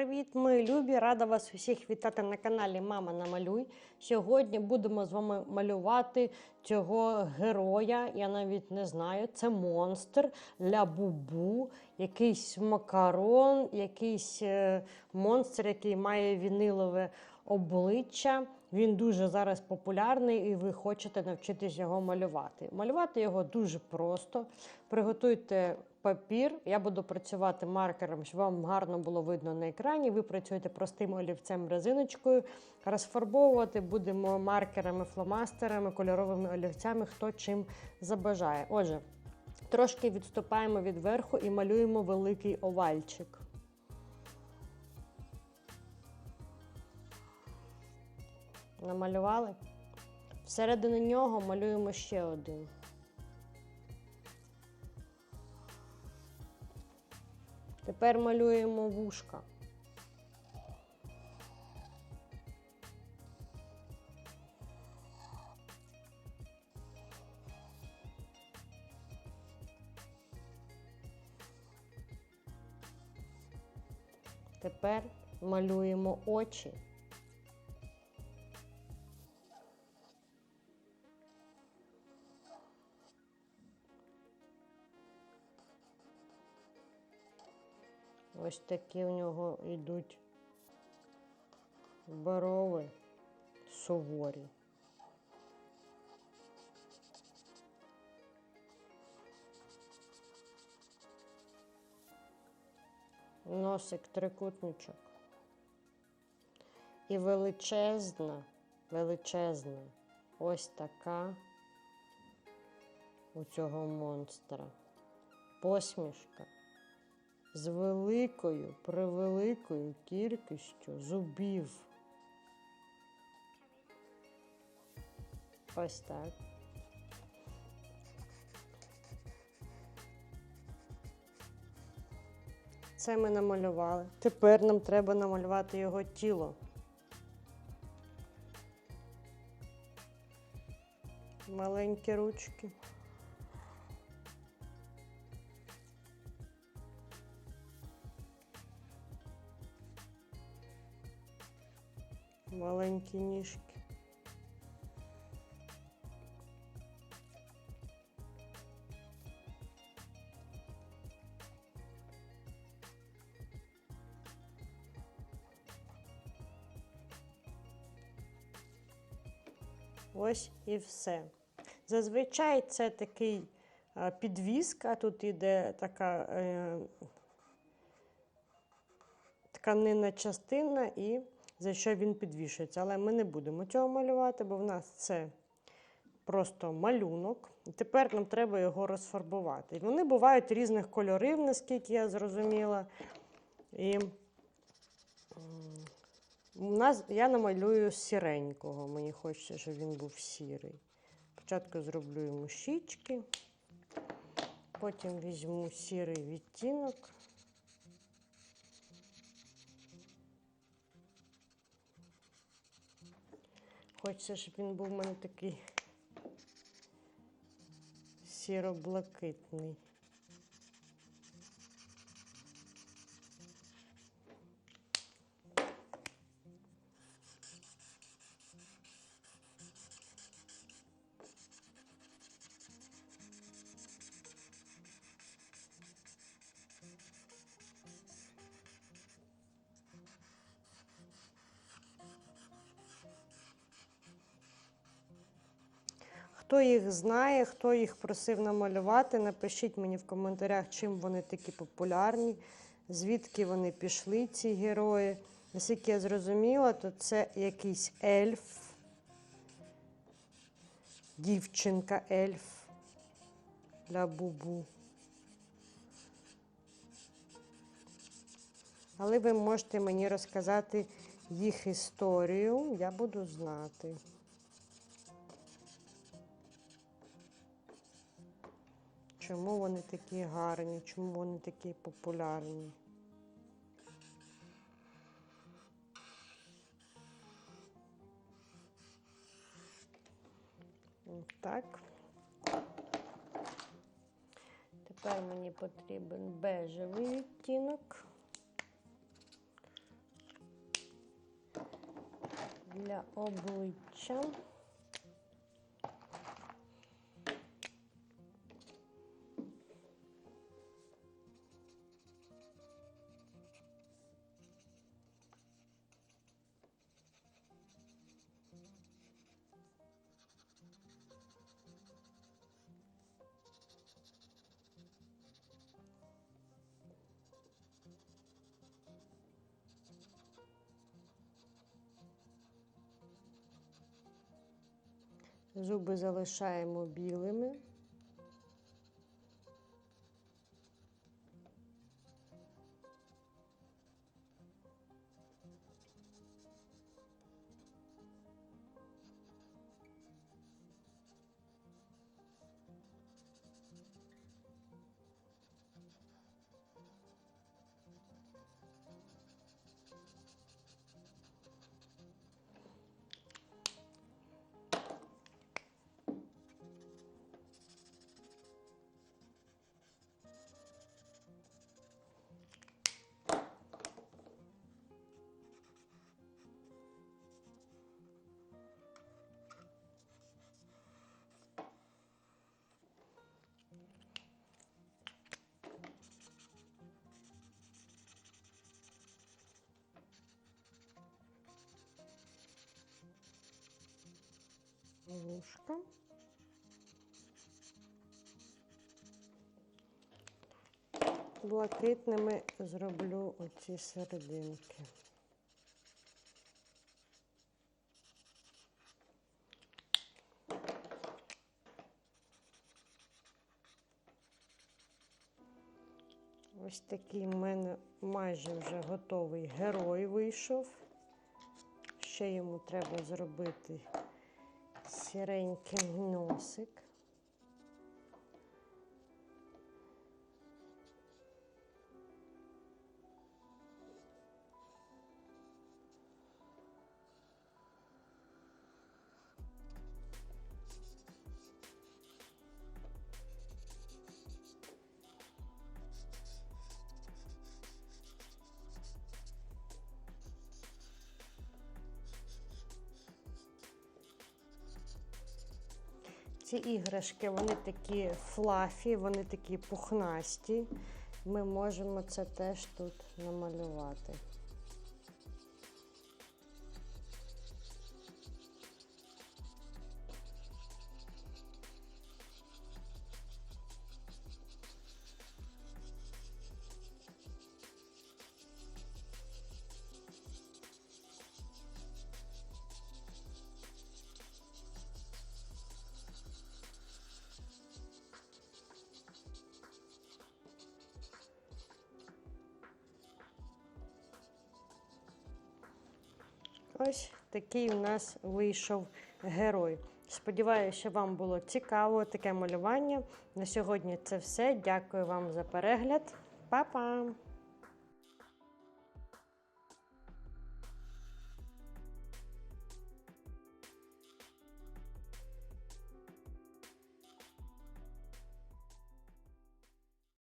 Привіт, мої любі! Рада вас усіх вітати на каналі Мама Намалюй. Сьогодні будемо з вами малювати цього героя. Я навіть не знаю. Це монстр для Бубу, якийсь макарон, якийсь е, монстр, який має вінилове обличчя. Він дуже зараз популярний, і ви хочете навчитись його малювати. Малювати його дуже просто. Приготуйте папір. Я буду працювати маркером, щоб вам гарно було видно на екрані. Ви працюєте простим олівцем резиночкою. Розфарбовувати будемо маркерами, фломастерами, кольоровими олівцями, хто чим забажає. Отже, трошки відступаємо від верху і малюємо великий овальчик. Намалювали? Всередині нього малюємо ще один. Тепер малюємо вушка. Тепер малюємо очі. Ось такі у нього йдуть борови суворі. Носик трикутничок. І величезна, величезна, ось така у цього монстра. Посмішка з великою, превеликою кількістю зубів. Ось так. Це ми намалювали. Тепер нам треба намалювати його тіло. Маленькі ручки. Маленькі ніжки. Ось і все. Зазвичай це такий а, підвіска, тут іде така е, тканинна частина і за що він підвішується. Але ми не будемо цього малювати, бо в нас це просто малюнок. І тепер нам треба його розфарбувати. І вони бувають різних кольорів, наскільки я зрозуміла. І у нас, я намалюю сіренького. Мені хочеться, щоб він був сірий. Спочатку зроблю йому щічки, потім візьму сірий відтінок. Хочеться, щоб він був у мене такий сіро-блакитний. Хто їх знає, хто їх просив намалювати, напишіть мені в коментарях, чим вони такі популярні, звідки вони пішли, ці герої. Наскільки я зрозуміла, то це якийсь ельф, дівчинка ельф для бубу. Але ви можете мені розказати їх історію, я буду знати. чому вони такі гарні, чому вони такі популярні. Так. Тепер мені потрібен бежевий відтінок для обличчя. Зуби залишаємо білими. Вушка. Блакитними зроблю оці серединки. Ось такий в мене майже вже готовий герой вийшов. Ще йому треба зробити сіренький носик. Ці іграшки, вони такі флафі, вони такі пухнасті. Ми можемо це теж тут намалювати. Ось такий у нас вийшов герой. Сподіваюся, що вам було цікаво таке малювання. На сьогодні це все. Дякую вам за перегляд. Па-па!